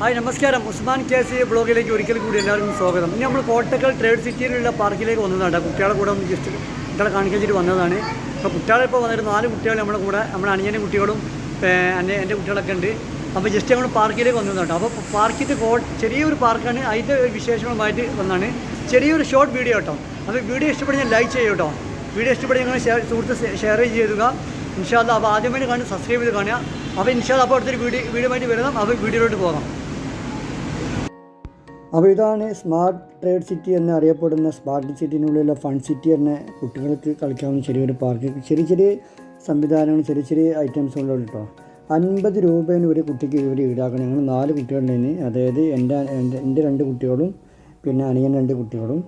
Hi നമസ്കാരം. Usman K C ബ്ലോഗിലേക്ക് ഒരിക്കൽ കൂടി എല്ലാവർക്കും സ്വാഗതം. ഇനി നമ്മൾ കോട്ടക്കൽ ട്രേഡ് സിറ്റിയിലുള്ള പാർക്കിലേക്ക് വന്നതാണ്. കുട്ടികളെ കൂടെ ഒന്ന് ജസ്റ്റ് കുട്ടികളെ കാണിക്കാൻ വന്നതാണ്. അപ്പോൾ കുട്ടികളെ ഇപ്പോൾ വന്നിട്ട് നാല് കുട്ടികൾ നമ്മുടെ കൂടെ നമ്മുടെ അനിയന്റെ കുട്ടികളും എന്റെ എന്റെ കുട്ടികളൊക്കെ ഉണ്ട്. അപ്പോൾ ജസ്റ്റ് നമ്മൾ പാർക്കിലേക്ക് വന്നതാണ്. അപ്പോൾ പാർക്കിന്റെ കോ ചെറിയൊരു പാർക്കാണ്. അതിന്റെ ഒരു വിശേഷങ്ങളുമായിട്ട് വന്നാണ് ചെറിയൊരു ഷോർട്ട് വീഡിയോ കേട്ടോ അപ്പോൾ വീഡിയോ ഇഷ്ടപ്പെടുന്ന ലൈക്ക് ചെയ്യും കേട്ടോ വീഡിയോ ഇഷ്ടപ്പെടുന്ന നിങ്ങൾ ഷെയർ സുഹൃത്ത് ഷെയർ ചെയ്യുക ഇൻഷാല്ല അപ്പോൾ ആദ്യമായിട്ട് കാണുക സബ്സ്ക്രൈബ് ചെയ്ത് കാണുക. അപ്പോൾ ഇൻഷാല്ല അപ്പോൾ അടുത്തൊരു വീഡിയോ വീഡിയോ ആയിട്ട് വരുന്നത് അപ്പോൾ വീഡിയോയിലോട്ട് പോകാം. അപ്പോൾ ഇതാണ് സ്മാർട്ട് ട്രേഡ് സിറ്റി എന്ന് അറിയപ്പെടുന്ന സ്മാർട്ട് സിറ്റിനുള്ളിലെ ഫൺ സിറ്റി എന്ന കുട്ടികൾക്ക് കളിക്കാവുന്ന ചെറിയൊരു പാർക്ക്. ചെറിയ ചെറിയ സംവിധാനങ്ങളും ചെറിയ ചെറിയ ഐറ്റംസ് ഉള്ളത് കേട്ടോ. അൻപത് രൂപയാണ് ഒരു കുട്ടിക്ക് ഇവർ ഈടാക്കണം. ഞങ്ങൾ നാല് കുട്ടികളുണ്ടായിരുന്നു. അതായത് എന്റെ എന്റെ രണ്ട് കുട്ടികളും പിന്നെ അനിയൻ രണ്ട് കുട്ടികളും.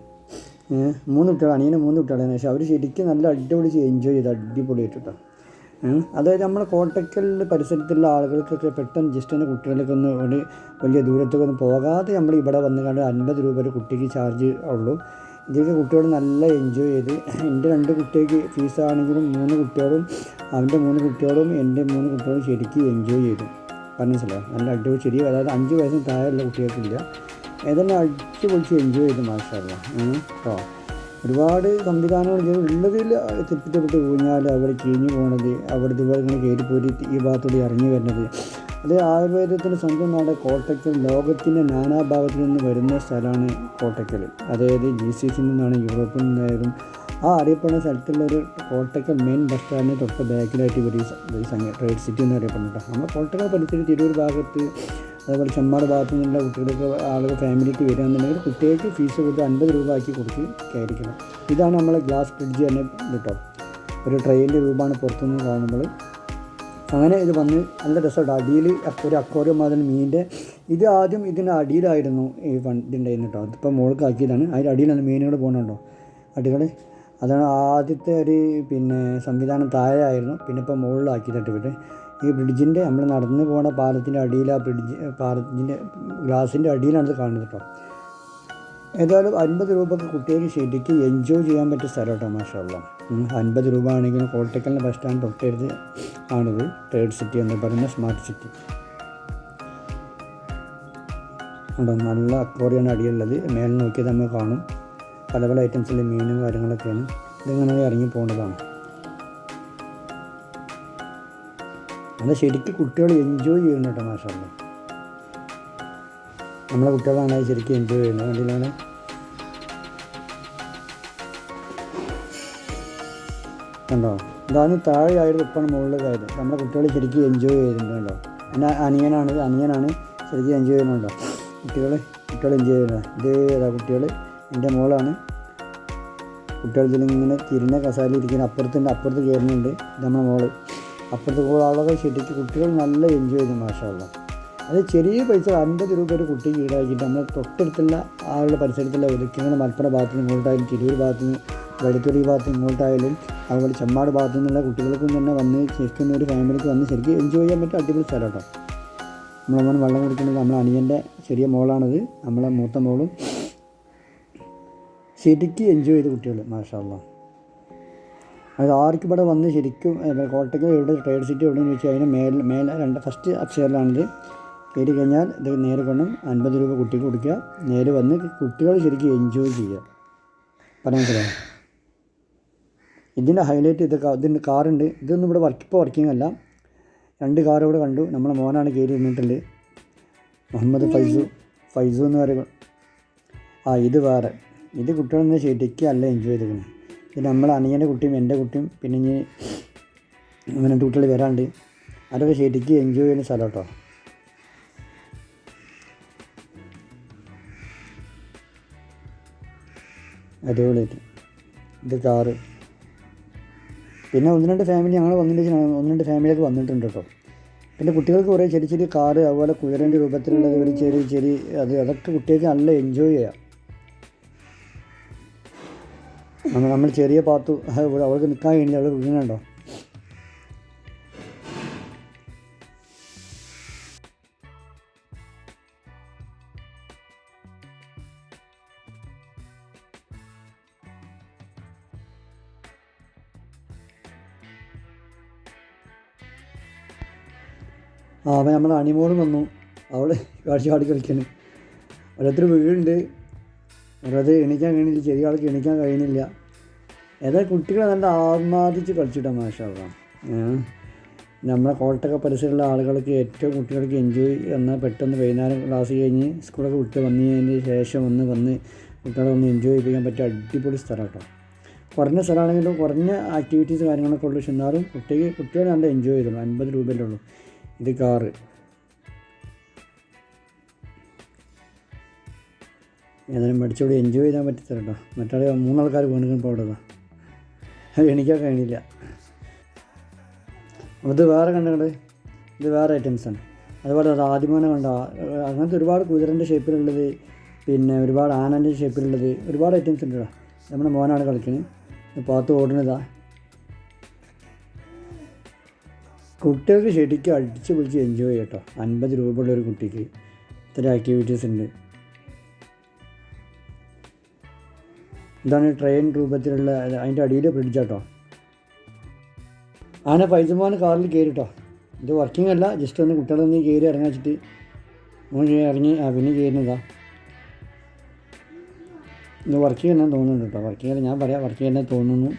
മൂന്ന് കുട്ടികൾ അനിയന് മൂന്ന് കുട്ടികളാണ് പക്ഷേ അവർ ശരിക്കും നല്ല അടിപൊളി എൻജോയ് ചെയ്ത് അടിപൊളിയായിട്ട് കേട്ടോ. അതായത് നമ്മുടെ കോട്ടക്കൽ പരിസരത്തുള്ള ആളുകൾക്കൊക്കെ പെട്ടെന്ന് ജസ്റ്റ് തന്നെ കുട്ടികൾക്ക് ഒന്ന് ഒരു വലിയ ദൂരത്തേക്കൊന്നും പോകാതെ നമ്മൾ ഇവിടെ വന്ന് കണ്ട് അൻപത് രൂപ ഒരു കുട്ടിക്ക് ചാർജ് ഉള്ളൂ. ഇതൊക്കെ കുട്ടികൾ നല്ല എൻജോയ് ചെയ്ത് എന്റെ രണ്ട് കുട്ടിക്ക് ഫീസാണെങ്കിലും മൂന്ന് കുട്ടികളും അവന്റെ മൂന്ന് കുട്ടികളും എന്റെ മൂന്ന് കുട്ടികളും ശരിക്കും എൻജോയ് ചെയ്തു. മനസ്സിലായോ? നല്ല അടിപൊളി ചെറിയ അതായത് അഞ്ച് വയസ്സിന് താഴെയുള്ള കുട്ടികൾക്കില്ല. ഏതെല്ലാം അടിച്ചു പൊളിച്ച് എൻജോയ് ചെയ്തു മാഷാ കേട്ടോ ഒരുപാട് സംവിധാനങ്ങൾ ഉള്ളതിൽ തെറ്റിദ്ധപ്പെട്ട് കഴിഞ്ഞാൽ അവിടെ കിഴിഞ്ഞു പോകണത് അവിടെ ഇതുപോലെ ഇങ്ങനെ കയറി പോയി ഈ ഭാഗത്തൂടെ ഇറങ്ങി വരുന്നത് അത് ആയുർവേദത്തിന്റെ സ്വന്തം നാട് കോട്ടയ്ക്കൽ ലോകത്തിന്റെ നാനാഭാഗത്തു നിന്ന് വരുന്ന സ്ഥലമാണ് കോട്ടയ്ക്കൽ. അതായത് ജി സി സിയിൽ നിന്നാണ് യൂറോപ്പിൽ നിന്നായാലും ആ അറിയപ്പെടുന്ന സ്ഥലത്തുള്ള ഒരു കോട്ടയ്ക്കൽ മെയിൻ ബസ് സ്റ്റാൻഡിന് തൊട്ട് ബാക്കിലായിട്ട് ഇവർ ഈ സംഘം ട്രേഡ് സിറ്റി എന്ന് അറിയപ്പെടുന്നുണ്ട്. നമ്മൾ കോട്ടയ്ക്കൽ പഠിച്ചിട്ട് തിരൂർ ഭാഗത്ത് അതേപോലെ ചെമ്മാട് ഭാഗത്തു നിന്നുള്ള കുട്ടികൾക്ക് ആളുകൾ ഫാമിലിക്ക് വരികയാണെന്നുണ്ടെങ്കിൽ കുട്ടികൾക്ക് ഫീസ് കൊടുത്ത് അൻപത് രൂപ ആക്കി കൊടുത്ത് കയറിക്കണം ഇതാണ് നമ്മൾ ഗ്ലാസ് ബ്രിഡ്ജ് തന്നെ കിട്ടും. ഒരു ട്രെയിനിന്റെ രൂപമാണ് പുറത്തുനിന്ന് കാണുമ്പോൾ അങ്ങനെ ഇത് വന്ന് നല്ല രസമുണ്ട് അടിയിൽ ഒരു അക്വോറിയം മാതിരി മീനിന്റെ ഇത് ആദ്യം ഇതിന്റെ അടിയിലായിരുന്നു ഈ വണ്ടിണ്ടായിരുന്നു കേട്ടോ. അതിപ്പോൾ മുകൾക്കാക്കിയതാണ് അതിന്റെ അടിയിലാണ് മീനുകൾ പോകുന്നുണ്ടോ അടികൾ അതാണ് ആദ്യത്തെ ഒരു പിന്നെ സംവിധാനം താഴെ ആയിരുന്നു പിന്നെ ഇപ്പോൾ മുകളിലാക്കിയിട്ടുണ്ട് ഇവിടെ ഈ ബ്രിഡ്ജിന്റെ നമ്മൾ നടന്നു പോണ പാലത്തിന്റെ അടിയിൽ ആ ബ്രിഡ്ജ് പാലത്തിന്റെ ഗ്ലാസിന്റെ അടിയിലാണ് ഇത് കാണുന്നത് കേട്ടോ ഏതായാലും അൻപത് രൂപക്ക് കുട്ടികൾക്ക് ശരിക്കും എൻജോയ് ചെയ്യാൻ പറ്റിയ സ്ഥലം കേട്ടോ മാഷമുള്ള അൻപത് രൂപ ആണെങ്കിലും കോട്ടക്കലിന്റെ ബസ് സ്റ്റാൻഡ് തൊട്ടടുത്ത് ആണിത് തേർഡ് സിറ്റി എന്ന് പറയുന്ന സ്മാർട്ട് സിറ്റി ഉണ്ടോ? നല്ല അക്വോറിയാണ് അടിയുള്ളത് മേലെ നോക്കിയത് നമ്മൾ കാണും. പല പല ഐറ്റംസിലെ മീനും കാര്യങ്ങളൊക്കെയാണ്. ഇതിങ്ങനെ ഇറങ്ങി പോകേണ്ടതാണ് അത് ശരിക്കും കുട്ടികൾ എൻജോയ് ചെയ്യുന്നുണ്ട് മാഷല്ല നമ്മളെ കുട്ടികളാണ് ശരിക്കും എൻജോയ് ചെയ്യുന്നത്. കണ്ടില്ലാണ് കണ്ടോ? ഇതാണ് താഴെ ആയിരുന്നു ഇപ്പം മുകളിലേക്കായത് നമ്മുടെ കുട്ടികൾ ശരിക്കും എൻജോയ് ചെയ്യുന്നുണ്ടോ എന്റെ അനിയനാണ് അനിയനാണ് ശരിക്കും എൻജോയ് ചെയ്യുന്നുണ്ടോ കുട്ടികൾ കുട്ടികൾ എൻജോയ് ചെയ്യുന്നത് ഇത് കുട്ടികൾ? എന്റെ മോളാണ്. കുട്ടികൾ ഇതിലിങ്ങനെ തിരിഞ്ഞ കസാലിൽ ഇരിക്കുന്ന അപ്പുറത്തുണ്ട് അപ്പുറത്ത് കയറുന്നുണ്ട്. നമ്മുടെ മോൾ. അപ്പുറത്ത് കൂടെ ആളൊക്കെ ശരിക്കും കുട്ടികൾ നല്ല എൻജോയ് ചെയ്തു മാഷാള്ള അത് ചെറിയ പൈസ അൻപത് രൂപ ഒരു കുട്ടിക്ക് ഈടാക്കിയിട്ട് നമ്മൾ തൊട്ടടുത്തുള്ള ആളുടെ പരിസരത്തുള്ള ഒതുക്കിങ്ങനെ മലപ്പുറം ഭാഗത്ത് ഇങ്ങോട്ടായാലും തിരൂർ ഭാഗത്ത് നിന്ന് വെളുത്തുറി ഭാഗത്ത് ഇങ്ങോട്ടായാലും അതുപോലെ ചെമ്മാട് ഭാഗത്തു നിന്നുള്ള കുട്ടികൾക്കും തന്നെ വന്ന് ശരിക്കും ഒരു ഫാമിലിക്ക് വന്ന് ശരിക്കും എൻജോയ് ചെയ്യാൻ പറ്റിയ അടിപൊളി സ്ഥലം കേട്ടോ നമ്മളങ്ങനെ വെള്ളം കുടിക്കുന്നത് നമ്മളെ അനിയന്റെ ചെറിയ മോളാണിത്. നമ്മളെ മൂത്ത മോളും ശരിക്കും എൻജോയ് ചെയ്ത് കുട്ടികൾ മാഷാള്ള അത് ആർക്കും ഇവിടെ വന്ന് ശരിക്കും കോട്ടയ്ക്ക് എവിടെ ട്രേഡ് സിറ്റി എവിടെയെന്ന് വെച്ചാൽ അതിന് മേലെ മേലെ രണ്ട് ഫസ്റ്റ് അപ്സേറിലാണിത് കയറി കഴിഞ്ഞാൽ ഇത് നേരെ കൊണ്ടും അൻപത് രൂപ കുട്ടിക്ക് കൊടുക്കുക. നേരെ വന്ന് കുട്ടികൾ ശരിക്കും എൻജോയ് ചെയ്യുക. പറയാൻ ഇതിന്റെ ഹൈലൈറ്റ് ഇതൊക്കെ ഇതിന്റെ കാറുണ്ട് ഇതൊന്നും ഇവിടെ വർക്ക് ഇപ്പോൾ വർക്കിംഗ് അല്ല. രണ്ട് കാർ ഇവിടെ കണ്ടു. നമ്മളെ മോനാണ് കയറി നിന്നിട്ടുണ്ട് മുഹമ്മദ് ഫൈസു ഫൈസു എന്ന് പറയുമ്പോൾ ആ ഇത് വേറെ. ഇത് കുട്ടികളൊന്നും ശരിക്കും അല്ല എൻജോയ് ചെയ്തിരിക്കുന്നത് ഇത് നമ്മൾ അനിയന്റെ കുട്ടിയും എന്റെ കുട്ടിയും പിന്നെ ഇനി അങ്ങനെ രണ്ട് കുട്ടികൾ വരാണ്ട്. അതൊക്കെ ശരിക്കും എൻജോയ് ചെയ്യുന്ന സ്ഥലം കേട്ടോ. അടിപൊളിയായിട്ട്. ഇത് കാറ് പിന്നെ ഒന്ന് രണ്ട് ഫാമിലി ഞങ്ങൾ വന്നിട്ട് ഒന്ന് രണ്ട് ഫാമിലിയൊക്കെ വന്നിട്ടുണ്ട് കേട്ടോ. പിന്നെ കുട്ടികൾക്ക് കുറേ ചെറിയ ചെറിയ കാറ് അതുപോലെ കുതിരന്റെ രൂപത്തിലുള്ള ഒരു ചെറിയ ചെറിയ അത് അതൊക്കെ കുട്ടികൾക്ക് നല്ല എൻജോയ് ചെയ്യാം. നമ്മൾ നമ്മൾ ചെറിയ പാത്തു അവൾക്ക് നിൽക്കാൻ കഴിഞ്ഞില്ല അവൾ വീണുണ്ടോ? ആ അവൻ നമ്മൾ അണിമോളും വന്നു. അവൾ കാഴ്ച ചാടി കളിക്കുന്നു ഓരോരുത്തർ വീഴുണ്ട് ഓരോരുത്തർ എണീക്കാൻ കഴിയുന്നില്ല ചെറിയ ആൾക്ക് എണീക്കാൻ കഴിയുന്നില്ല. ഏതായാലും കുട്ടികൾ നല്ല ആത്മാദിച്ച് കളിച്ചിട്ടാണ് മാഷാവാം നമ്മളെ കോട്ടക്ക പരിസരമുള്ള ആളുകൾക്ക് ഏറ്റവും കുട്ടികൾക്ക് എൻജോയ് എന്നാൽ പെട്ടെന്ന് വൈകുന്നേരം ക്ലാസ് കഴിഞ്ഞ് സ്കൂളൊക്കെ വിട്ട് വന്നതിന് ശേഷം ഒന്ന് വന്ന് കുട്ടികളെ ഒന്ന് എൻജോയ് ചെയ്യാൻ പറ്റിയ അടിപൊളി സ്ഥലം കേട്ടോ. കുറഞ്ഞ സ്ഥലമാണെങ്കിലും കുറഞ്ഞ ആക്ടിവിറ്റീസ് കാര്യങ്ങളൊക്കെ ഉള്ളൂ. പക്ഷെ എന്നാലും കുട്ടിക്ക് കുട്ടികൾ നല്ല എൻജോയ് ചെയ്തോളൂ. അൻപത് രൂപയല്ലേ ഉള്ളൂ. ഇത് കാറ്. ഏതായാലും മടിച്ചോടി എൻജോയ് ചെയ്യാൻ പറ്റത്തില്ല കേട്ടോ. മറ്റാളെ മൂന്നാൾക്കാർ വീണ്ടും. അത് എണീക്കാൻ കഴിയില്ല ഇത് വേറെ കണ്ടത് ഇത് വേറെ ഐറ്റംസാണ് അതുപോലെ അത് ആദ്യമാനം കണ്ട അങ്ങനത്തെ ഒരുപാട് കുതിരന്റെ ഷേപ്പിലുള്ളത് പിന്നെ ഒരുപാട് ആനന്റെ ഷേപ്പിലുള്ളത് ഒരുപാട് ഐറ്റംസ് ഉണ്ട് നമ്മുടെ മോനാണ് കളിക്കുന്നത് പാത്ത് ഓടുന്നതാ. കുട്ടികൾക്ക് ശരിക്കും അടിച്ച് പൊളിച്ച് എൻജോയ് ചെയ്യട്ടോ അൻപത് രൂപയുള്ള ഒരു കുട്ടിക്ക്. ഇത്തരം ആക്ടിവിറ്റീസ് ഉണ്ട്. ഇതാണ് ട്രെയിൻ രൂപത്തിലുള്ള അതിന്റെ അടിയിൽ ബ്രിഡ്ജാട്ടോ ആന പൈസമാൻ കാറിൽ കയറിട്ടോ. ഇത് വർക്കിംഗ് അല്ല ജസ്റ്റ് ഒന്ന് കുട്ടികളൊന്ന് കയറി ഇറങ്ങി വെച്ചിട്ട് ഇറങ്ങി ആ പിന്നെ കയറുന്നതാ. ഇത് വർക്കിംഗ് തന്നെ തോന്നുന്നുണ്ട് കേട്ടോ. വർക്കിംഗ് അല്ല ഞാൻ പറയാം വർക്കിംഗ് തന്നെ തോന്നുന്നു.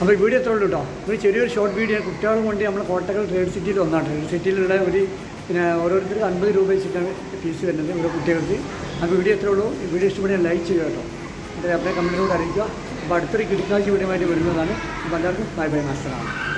അപ്പോൾ വീഡിയോ എത്ര ഉള്ളൂ കേട്ടോ. ഒരു ചെറിയൊരു ഷോർട്ട് വീഡിയോ കുട്ടികളും കൊണ്ട് നമ്മൾ കോട്ടക്കൽ ട്രേഡ് സിറ്റിയിൽ ഒന്നാണ് ട്രേഡ് സിറ്റിയിലുള്ള ഒരു പിന്നെ ഓരോരുത്തർക്ക് അൻപത് രൂപ വെച്ചിട്ടാണ് ഫീസ് വരുന്നത് ഓരോ കുട്ടികൾക്ക്. അപ്പോൾ വീഡിയോ എത്ര ഉള്ളൂ. വീഡിയോ ഇഷ്ടപ്പെടുന്ന ലൈക്ക് ചെയ്യുക കേട്ടോ. അപ്പോൾ നമ്മുടെ കമ്പനിയോട് അറിയിക്കുക. അപ്പോൾ അടുത്തൊരു കിടക്കാഴ്ച വീഡിയോ വരുന്നതാണ്. അപ്പോൾ എല്ലാവർക്കും ബൈ ബൈ മാസ്റ്ററാണ്